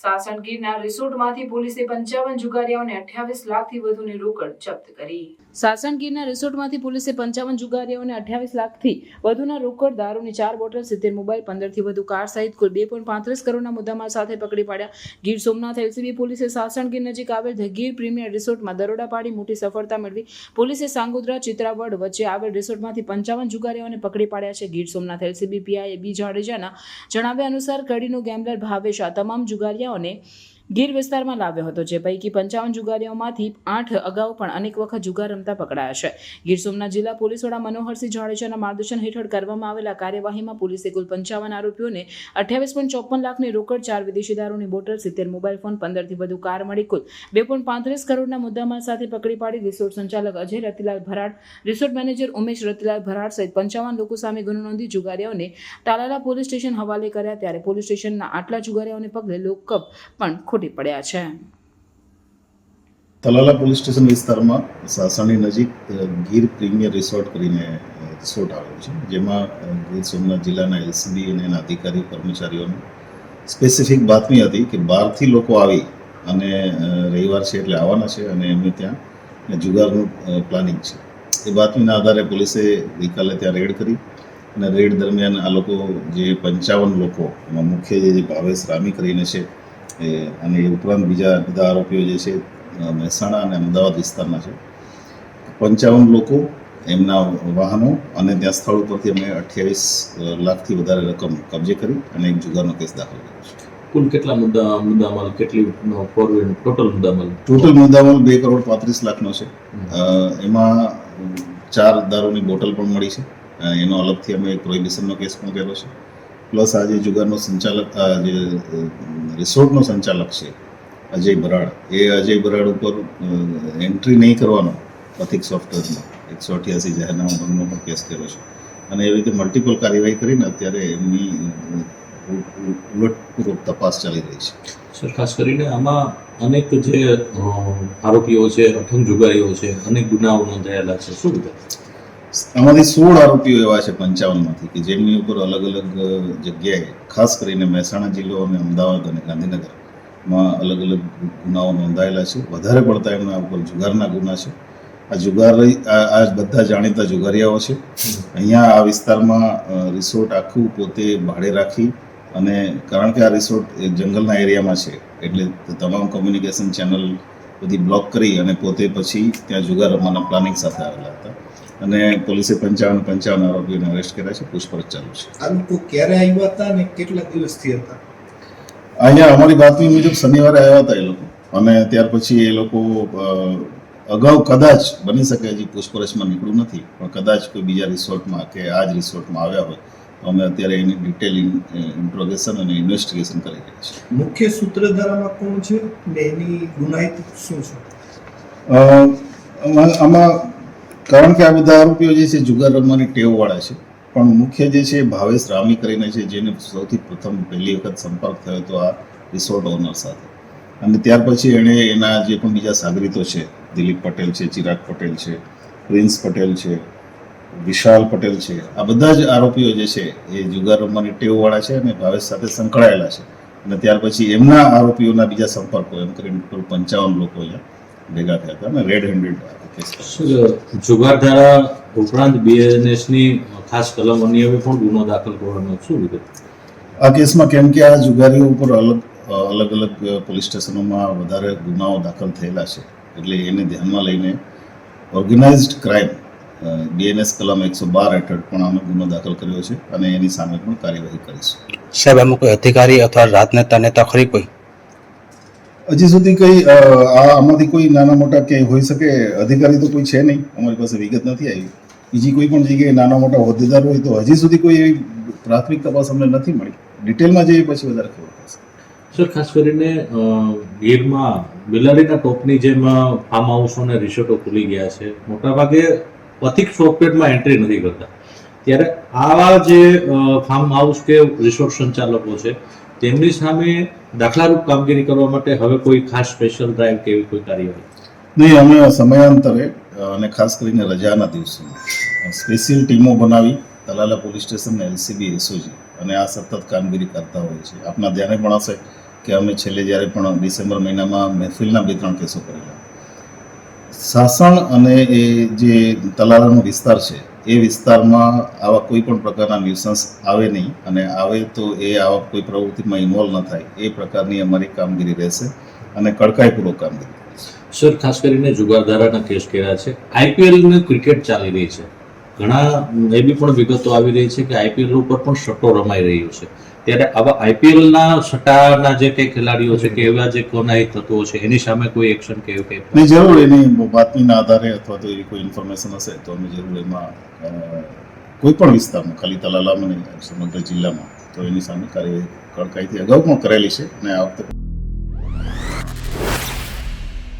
સાસણગીરના રિસોર્ટમાંથી પોલીસે પંચાવન જુગારીઓને અઠ્યાવીસ લાખથી વધુની રોકડ જપ્ત કરી. સાસણગીરના રિસોર્ટમાંથી પોલીસે પંચાવન જુગારીઓને અઠ્યાવીસ લાખથી વધુના રોકડ દારૂની ચાર બોટલ, સિત્તેર મોબાઈલ, પંદરથી વધુ કાર સહિત કુલ બે પોઈન્ટ પાંત્રીસ કરોડના મુદ્દામાલ સાથે પકડી પાડ્યા. ગીર સોમનાથ એલસીબી પોલીસે સાસણગીર નજીક આવેલ ધ ગીર પ્રીમિયર રિસોર્ટમાં દરોડા પાડી મોટી સફળતા મેળવી. પોલીસે સાંગોદ્રા, ચિત્રાવડ વચ્ચે આવેલ રિસોર્ટમાંથી પંચાવન જુગારીઓને પકડી પાડ્યા છે Gir Somnath LCB PI A B જાડેજાના. જણાવ્યા અનુસાર, કડીનો ગેમ્બલર ભાવેશ આ તમામ જુગારીઓને ગીર વિસ્તારમાં લાવ્યો હતો, જે પૈકી પંચાવન જુગારીઓમાંથી આઠ અગાઉ પણ અનેક વખત જુગાર રમતા પકડાયા છે. ગીર સોમનાથ જિલ્લા પોલીસ વડા મનોહરસિંહ જાડેજાના માર્ગદર્શન હેઠળ કરવામાં આવેલા કાર્યવાહીમાં પોલીસે કુલ પંચાવન આરોપીઓને અઠ્યાવીસ પોઈન્ટ ચોપન લાખની રોકડ, ચાર વિદેશી દારૂની બોટલ, સિત્તેર મોબાઈલ ફોન, પંદરથી વધુ કાર મળી કુલ બે પોઈન્ટ પાંત્રીસ કરોડના મુદ્દામાલ સાથે પકડી પાડી રિસોર્ટ સંચાલક અજય રતિલાલ ભરાડ, રિસોર્ટ મેનેજર ઉમેશ રતિલાલ ભરાડ સહિત પંચાવન લોકો સામે ગુનો નોંધી જુગારીઓને તાલાલા પોલીસ સ્ટેશન હવાલે કર્યા, ત્યારે પોલીસ સ્ટેશનના આટલા જુગારીઓને પગલે લોકઅપ પણ ખોટી પડ્યા છે. તલાલા પોલીસ સ્ટેશન વિસ્તારમાં સાસણની નજીક ગીર પ્રીમિયર રિસોર્ટ કરીને રિસોર્ટ આવેલું છે, જેમાં ગીર સોમનાથ જિલ્લાના એલસીબી અને એના અધિકારી કર્મચારીઓને સ્પેસિફિક બાતમી હતી કે બહારથી લોકો આવી અને રવિવાર છે એટલે આવવાના છે અને એમને ત્યાં જુગારનું પ્લાનિંગ છે. એ બાતમીના આધારે પોલીસે ગઈકાલે ત્યાં રેડ કરી અને રેડ દરમિયાન આ લોકો જે પંચાવન લોકો એમાં મુખ્ય જે ભાવેશ રામી કરીને છે એ અને એ ઉપરાંત બીજા બધા આરોપીઓ જે છે મહેસાણા અને અમદાવાદ વિસ્તારના છે. પંચાવન લોકો એમના વાહનો અને ત્યાં સ્થળ ઉપરથી અમે અઠ્યાવીસ લાખથી વધારે રકમ કબજે કરી અને એક જુગારનો કેસ દાખલ કર્યો છે. કુલ કેટલા મુદ્દા મુદ્દામાલ કેટલી ફોરવેડ ટોટલ મુદ્દામાલ? ટોટલ મુદ્દામાલ બે કરોડ પાંત્રીસ લાખનો છે. એમાં ચાર દારૂની બોટલ પણ મળી છે. એનો અલગથી અમે એક પ્રોહિબિશનનો કેસ પણ કર્યો છે. પ્લસ આજે જુગારનો સંચાલક જે રિસોર્ટનો સંચાલક છે, અજય બરાડ, એ અજય બરાડ ઉપર એન્ટ્રી નહીં કરવાનો પથિક સોફ્ટવેરમાં. એકસો અઠ્યાસી જાહેરનામા ભંગનો પણ કેસ કર્યો છે. અને એવી રીતે મલ્ટિપલ કાર્યવાહી કરીને અત્યારે એમની ઉલટપૂર્વક તપાસ ચાલી રહી છે. સર, ખાસ કરીને આમાં અનેક જે આરોપીઓ છે અઠંગ જુગારીઓ છે, અનેક ગુનાઓ નોંધાયેલા છે. શું આમાંથી સોળ આરોપીઓ એવા છે પંચાવનમાંથી કે જેમની ઉપર અલગ અલગ જગ્યાએ, ખાસ કરીને મહેસાણા જિલ્લો અને અમદાવાદ અને ગાંધીનગરમાં અલગ અલગ ગુનાઓ નોંધાયેલા છે. વધારે પડતા એમના ઉપર જુગારના ગુના છે. આ જુગાર આ બધા જાણીતા જુગારિયાઓ છે. અહીંયા આ વિસ્તારમાં રિસોર્ટ આખું પોતે ભાડે રાખી અને કારણ કે આ રિસોર્ટ જંગલના એરિયામાં છે, એટલે તમામ કોમ્યુનિકેશન ચેનલ બધી બ્લોક કરી અને પોતે પછી ત્યાં જુગાર રમવાના પ્લાનિંગ સાથે આવેલા હતા. અને પોલીસે પંચાવન પંચાવન આરોપીઓને અરેસ્ટ કર્યા છે પૂછપરછ ચાલુ છે. આ લોકો ક્યારે આવ્યા હતા અને કેટલા દિવસથી હતા? અહીંયા અમારી બાતમી મુજબ શનિવારે આવ્યા હતા એ લોકો. અને ત્યાર પછી એ લોકો અગાઉ કદાચ બની શકે હજી પૂછપરછમાં નીકળ્યું નથી પણ કદાચ કોઈ બીજા રિસોર્ટમાં કે આ જ રિસોર્ટમાં આવ્યા હોય અમે અત્યારે એની ડિટેલ ઇન્ટ્રોગેશન અને ઇન્વેસ્ટિગેશન કરી રહ્યા છીએ. મુખ્ય સૂત્રધારામાં કોણ છે ને એની ગુનાહિત શું છે? આમાં આમાં કારણ કે આ બધા આરોપીઓ જે છે, જુગાર રમવાની ટેવવાળા છે. પણ મુખ્ય જે છે, ભાવેશ રામી કરીને છે, જેને સૌથી પ્રથમ પહેલી વખત સંપર્ક થયો હતો આ રિસોર્ટ ઓનર સાથે. અને ત્યાર પછી એણે એના જે પણ બીજા સાગરીતો છે, દિલીપ પટેલ છે, ચિરાગ પટેલ છે, પ્રિન્સ પટેલ છે, વિશાલ પટેલ છે, આ બધા જ આરોપીઓ જે છે, એ જુગાર રમવાની ટેવવાળા છે અને ભાવેશ સાથે સંકળાયેલા છે. અને ત્યાર પછી એમના આરોપીઓના બીજા સંપર્કો, એમ કરીને ટોટલ પંચાવન લોકો અહીંયા ભેગા થયા હતા અને રેડ હેન્ડેડ જુગાર જુગારધારા ઉપરાંત બીએનએસની ખાસ કલમ અન્ય હવે પણ ગુનો દાખલ કરવાનો શું વિગત આ કેસમાં કેમ કે આ જુગારીઓ ઉપર અલગ અલગ અલગ પોલીસ સ્ટેશનોમાં વધારે ગુનાઓ દાખલ થયેલા છે. એટલે એને ધ્યાનમાં લઈને ઓર્ગેનાઇઝડ ક્રાઇમ બીએનએસ કલમ એકસો બાર હેઠળ પણ અમે ગુનો દાખલ કર્યો છે અને એની સામે પણ કાર્યવાહી કરીશું. સાહેબ અમુક કોઈ અધિકારી અથવા રાજનેતા નેતા ખરી કોઈ હજી સુધી કઈ આમાંથી કોઈ નાના મોટા ક્યાંય હોઈ શકે અધિકારી તો કોઈ છે નહીં. અમારી પાસે વિગત નથી આવી. બીજી કોઈ પણ જગ્યાએ નાના મોટા હોદ્દેદાર હોય તો હજી સુધી કોઈ એવી પ્રાથમિક તપાસ અમને નથી મળી. ડિટેલમાં જઈએ પછી વધારે ખબર પડશે. સર, ખાસ કરીને ગીરમાં બિલાડીના ટોપની જેમ ફાર્મ હાઉસો અને રિસોર્ટો ખુલી ગયા છે. મોટાભાગે પથિક સોફ્ટવેરમાં એન્ટ્રી નથી કરતા. ત્યારે આવા જે ફાર્મ હાઉસ કે રિસોર્ટ સંચાલકો છે, તેમની સામે દાખલારૂપ કામગીરી કરવા માટે હવે કોઈ ખાસ સ્પેશિયલ ડ્રાઈવ કે એવી કોઈ કાર્યવાહી? નહીં, અમે સમયાંતરે અને ખાસ કરીને રજાના દિવસોમાં સ્પેશિયલ ટીમો બનાવી તલાલા પોલીસ સ્ટેશન ને એલસીબી એસઓજી અને આ સતત કામગીરી કરતા હોય છે. આપના ધ્યાને પણ હશે કે અમે છેલ્લે જ્યારે પણ ડિસેમ્બર મહિનામાં મહેફિલના બે ત્રણ કેસો કરેલા. સાસણ અને એ જે તલાલાનો વિસ્તાર છે, એ વિસ્તારમાં આવા કોઈ પણ પ્રકારના ન્યુસન્સ આવે નહીં અને આવે તો એ આવા કોઈ પ્રવૃત્તિમાં ઇન્વોલ્વ ન થાય. એ પ્રકારની અમારી કામગીરી રહેશે અને કડકાઈપૂર્વક કામગીરી. સર ખાસ કરીને જુગારધારાના કેસ કર્યા છે. આઈપીએલ ક્રિકેટ ચાલી રહી છે. ઘણા એવી પણ વિગતો આવી રહી છે કે આઈપીએલ ઉપર પણ સટ્ટો રમાઈ રહ્યો છે. ત્યારે આવા આઈપીએલના સટ્ટાના જે કંઈ ખેલાડીઓ છે કે એવા જે કોનાઈ તત્વો છે, એની સામે કોઈ એક્શન કે એવું કંઈ? જરૂર, એની બાતમીના આધારે અથવા તો એવી કોઈ ઇન્ફોર્મેશન હશે તો અમે જરૂર એમાં કોઈ પણ વિસ્તારમાં, ખાલી તલાલામાં નહીં, સમગ્ર જિલ્લામાં, તો એની સામે કાર્યવાહી કડકાઈથી અગાઉ પણ કરેલી છે અને આ વખતે